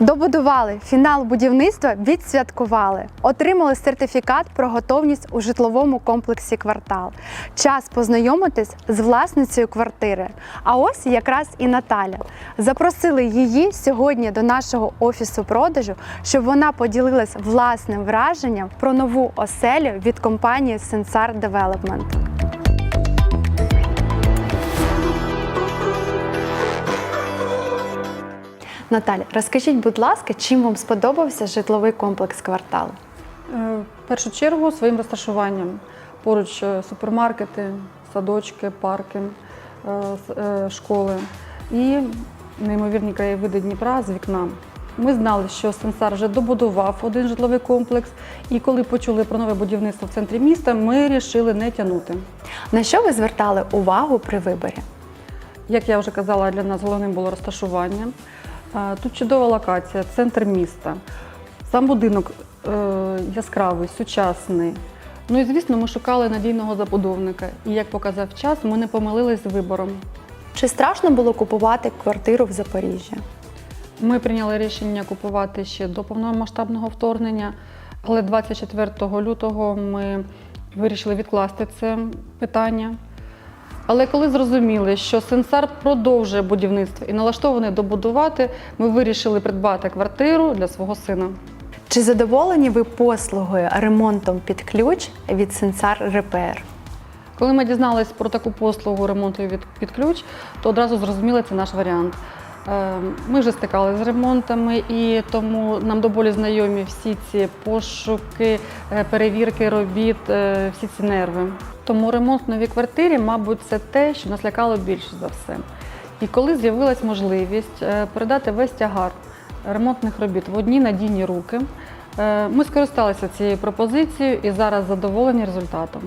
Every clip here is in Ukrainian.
Добудували фінал будівництва, відсвяткували, отримали сертифікат про готовність у житловому комплексі квартал. Час познайомитись з власницею квартири. А ось якраз і Наталя. Запросили її сьогодні до нашого офісу продажу, щоб вона поділилась власним враженням про нову оселю від компанії Sensar Development. Наталя, розкажіть, будь ласка, чим вам сподобався житловий комплекс квартал? Е, В першу чергу своїм розташуванням. Поруч е, супермаркети, садочки, парки, е, школи і неймовірні краєвиди Дніпра з вікна. Ми знали, що Сенсар вже добудував один житловий комплекс, і коли почули про нове будівництво в центрі міста, ми вирішили не тягнути. На що ви звертали увагу при виборі? Як я вже казала, для нас головним було розташування. Тут чудова локація, центр міста. Сам будинок е, яскравий, сучасний. Ну і звісно, ми шукали надійного забудовника. І як показав час, ми не помилились з вибором. Чи страшно було купувати квартиру в Запоріжжі? Ми прийняли рішення купувати ще до повномасштабного вторгнення, але 24 лютого ми вирішили відкласти це питання. Але коли зрозуміли, що Сенсар продовжує будівництво і налаштований добудувати, ми вирішили придбати квартиру для свого сина. Чи задоволені ви послугою ремонтом під ключ від Сенсар Repair? Коли ми дізналися про таку послугу ремонту від під ключ, то одразу зрозуміли, це наш варіант. Е, Ми вже стикалися з ремонтами, і тому нам до болі знайомі всі ці пошуки, е, перевірки робіт, е, всі ці нерви. Тому ремонт в новій квартирі, мабуть, це те, що нас лякало більше за все. І коли з'явилась можливість е, передати весь тягар ремонтних робіт в одні надійні руки, ми скористалися цією пропозицією і зараз задоволені результатом.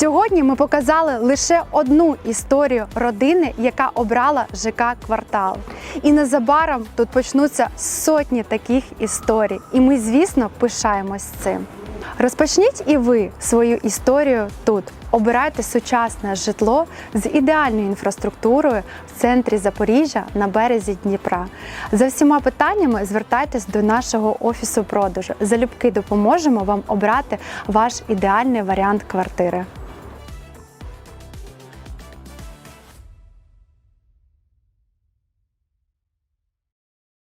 Сьогодні ми показали лише одну історію родини, яка обрала ЖК квартал. І незабаром тут почнуться сотні таких історій. І ми, звісно, пишаємось цим. Розпочніть і ви свою історію тут. Обирайте сучасне житло з ідеальною інфраструктурою в центрі Запоріжжя на березі Дніпра. За всіма питаннями звертайтесь до нашого офісу продажу. Залюбки допоможемо вам обрати ваш ідеальний варіант квартири.